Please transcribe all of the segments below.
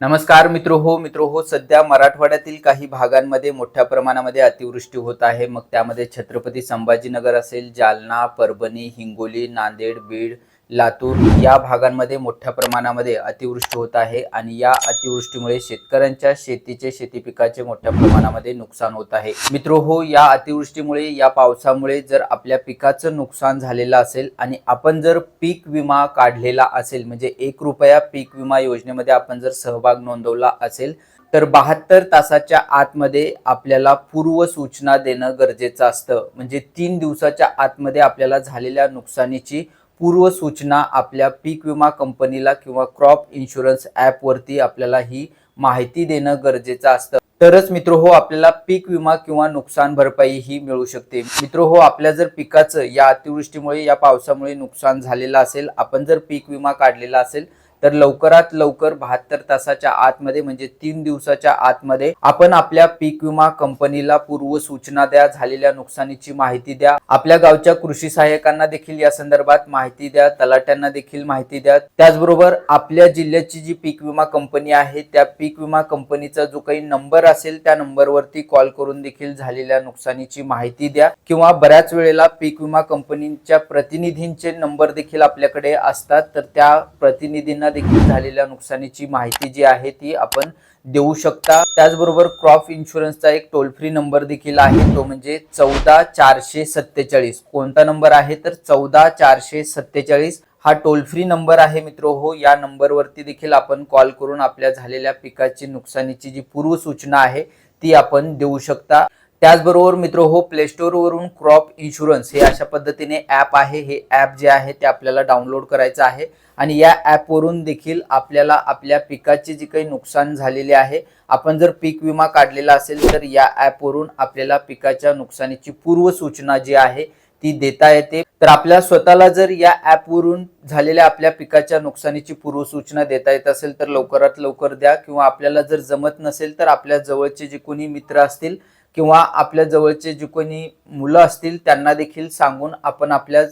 नमस्कार मित्र हो मित्र हो सध्या मराठवाड्यातील काही भागांमध्ये मोठ्या प्रमाणामध्ये अतिवृष्टी होत आहे. मग त्यामध्ये छत्रपती संभाजीनगर असेल जालना परभणी हिंगोली नांदेड बीड लातूर या भागांमध्ये मोठ्या प्रमाणामध्ये अतिवृष्टी होत आहे आणि या अतिवृष्टीमुळे शेतकऱ्यांच्या शेतीचे शेती पिकाचे मोठ्या प्रमाणामध्ये नुकसान होत आहे. मित्र हो या अतिवृष्टीमुळे या पावसामुळे जर आपल्या पिकाचं नुकसान झालेलं असेल आणि आपण जर पीक विमा काढलेला असेल म्हणजे एक रुपया पीक विमा योजनेमध्ये आपण जर सहभाग नोंदवला असेल तर बहात्तर तासाच्या आतमध्ये आपल्याला पूर्व सूचना देणं गरजेचं असतं. म्हणजे तीन दिवसाच्या आतमध्ये आपल्याला झालेल्या नुकसानीची पूर्व सूचना आपल्या पीक विमा कंपनीला किंवा क्रॉप इन्शुरन्स ॲपवरती आपल्याला ही माहिती देणं गरजेचं असतं. तरच मित्र हो आपल्याला पीक विमा किंवा नुकसान भरपाई ही मिळू शकते. मित्र हो आपल्या जर पिकाचं या अतिवृष्टीमुळे या पावसामुळे नुकसान झालेलं असेल आपण जर पीक विमा काढलेला असेल तर लवकरात लवकर बहात्तर तासाच्या आतमध्ये म्हणजे तीन दिवसाच्या आतमध्ये आपण आपल्या पीक विमा कंपनीला पूर्व सूचना द्या झालेल्या नुकसानीची माहिती द्या. आपल्या गावच्या कृषी सहाय्यकांना देखील या संदर्भात माहिती द्या तलाट्यांना देखील माहिती द्या. त्याचबरोबर आपल्या जिल्ह्याची जी पीक विमा कंपनी आहे त्या पीक विमा कंपनीचा जो काही नंबर असेल त्या नंबरवरती कॉल करून देखील झालेल्या नुकसानीची माहिती द्या. किंवा बऱ्याच वेळेला पीक विमा कंपनीच्या प्रतिनिधींचे नंबर देखील आपल्याकडे असतात तर त्या प्रतिनिधींना देखील झालेल्या नुकसानीची माहिती जी आहे ती आपण देऊ शकता. त्याचबरोबर क्रॉप इन्शुरन्सचा एक टोल फ्री नंबर देखील आहे. तो म्हणजे चौदा चारशे सत्तेचाळीस. कोणता नंबर आहे? तर चौदा चारशे सत्तेचाळीस हा टोल फ्री नंबर आहे मित्र. हो या नंबरवरती देखील आपण कॉल करून आपल्या झालेल्या पिकाची नुकसानीची जी पूर्व सूचना आहे ती आपण देऊ शकता. त्याचबरोबर मित्र हो प्ले वरून क्रॉप इन्शुरन्स हे अशा पद्धतीने ॲप आहे. हे ॲप जे आहे ते आपल्याला डाउनलोड करायचं आहे. आणि या ॲपवरून देखील आपल्याला आपल्या पिकाचे जे काही नुकसान झालेले आहे आपण जर पीक विमा काढलेला असेल तर या ॲपवरून आपल्याला पिकाच्या नुकसानीची पूर्व सूचना जी आहे ती देता येते. तर आपल्या स्वतःला जर या ॲपवरून झालेल्या आपल्या पिकाच्या नुकसानीची पूर्व सूचना देता येत असेल तर लवकरात लवकर द्या. किंवा आपल्याला जर जमत नसेल तर आपल्या जवळचे जे कोणी मित्र असतील किंवा आपल्या जवळचे जे कोणी मुलं असतील त्यांना देखील सांगून आपण आपल्या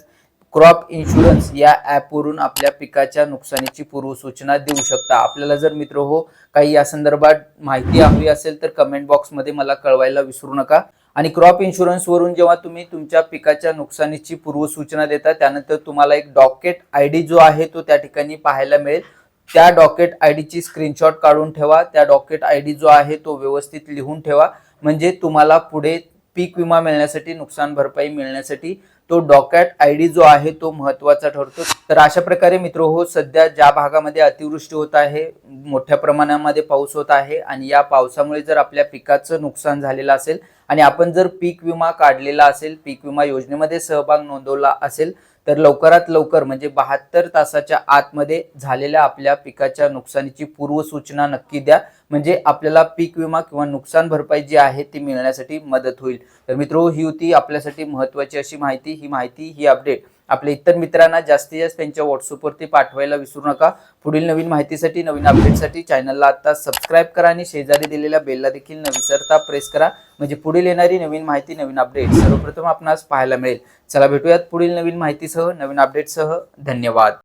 क्रॉप इन्शुरन्स या ॲपवरून आपल्या पिकाच्या नुकसानीची पूर्वसूचना देऊ शकता. आपल्याला जर मित्र हो काही या संदर्भात माहिती हवी असेल तर कमेंट बॉक्समध्ये मला कळवायला विसरू नका. आणि क्रॉप इन्शुरन्सवरून जेव्हा तुम्ही तुमच्या पिकाच्या नुकसानीची पूर्वसूचना देता त्यानंतर तुम्हाला एक डॉकेट आय डी जो आहे तो त्या ठिकाणी पाहायला मिळेल. त्या डॉकेट आय डीची स्क्रीनशॉट काढून ठेवा. त्या डॉकेट आय डी जो आहे तो व्यवस्थित लिहून ठेवा. म्हणजे तुम्हाला पुढे पीक विमा मिळण्यासाठी नुकसान भरपाई मिळण्यासाठी तो डॉकॅट आय डी जो आहे तो महत्त्वाचा ठरतो. तर अशा प्रकारे मित्र हो सध्या ज्या भागामध्ये अतिवृष्टी होत आहे मोठ्या प्रमाणामध्ये पाऊस होत आहे आणि या पावसामुळे जर आपल्या पिकाचं नुकसान झालेलं असेल आणि आपण जर पीक विमा काढलेला असेल पीक विमा योजनेमध्ये सहभाग नोंदवला असेल तर लवकरात लवकर म्हणजे बहात्तर तासाच्या आतमध्ये झालेल्या आपल्या पिकाच्या नुकसानीची पूर्वसूचना नक्की द्या. म्हणजे आपल्याला पीक विमा किंवा नुकसान भरपाई जी आहे ती मिळण्यासाठी मदत होईल. तर मित्रो ही होती आपल्यासाठी महत्वाची अशी माहिती. ही माहिती ही अपडेट आपल्या इतर मित्रांना जास्तीत जास्त त्यांच्या व्हॉट्सअपवरती पाठवायला विसरू नका. पुढील नवीन माहितीसाठी नवीन अपडेटसाठी चॅनलला आता सबस्क्राईब करा आणि शेजारी दिलेल्या बेलला देखील न विसरता प्रेस करा. म्हणजे पुढील येणारी नवीन माहिती नवीन अपडेट सर्वप्रथम आपणास पाहायला मिळेल. चला भेटूयात पुढील नवीन माहितीसह नवीन अपडेटसह धन्यवाद.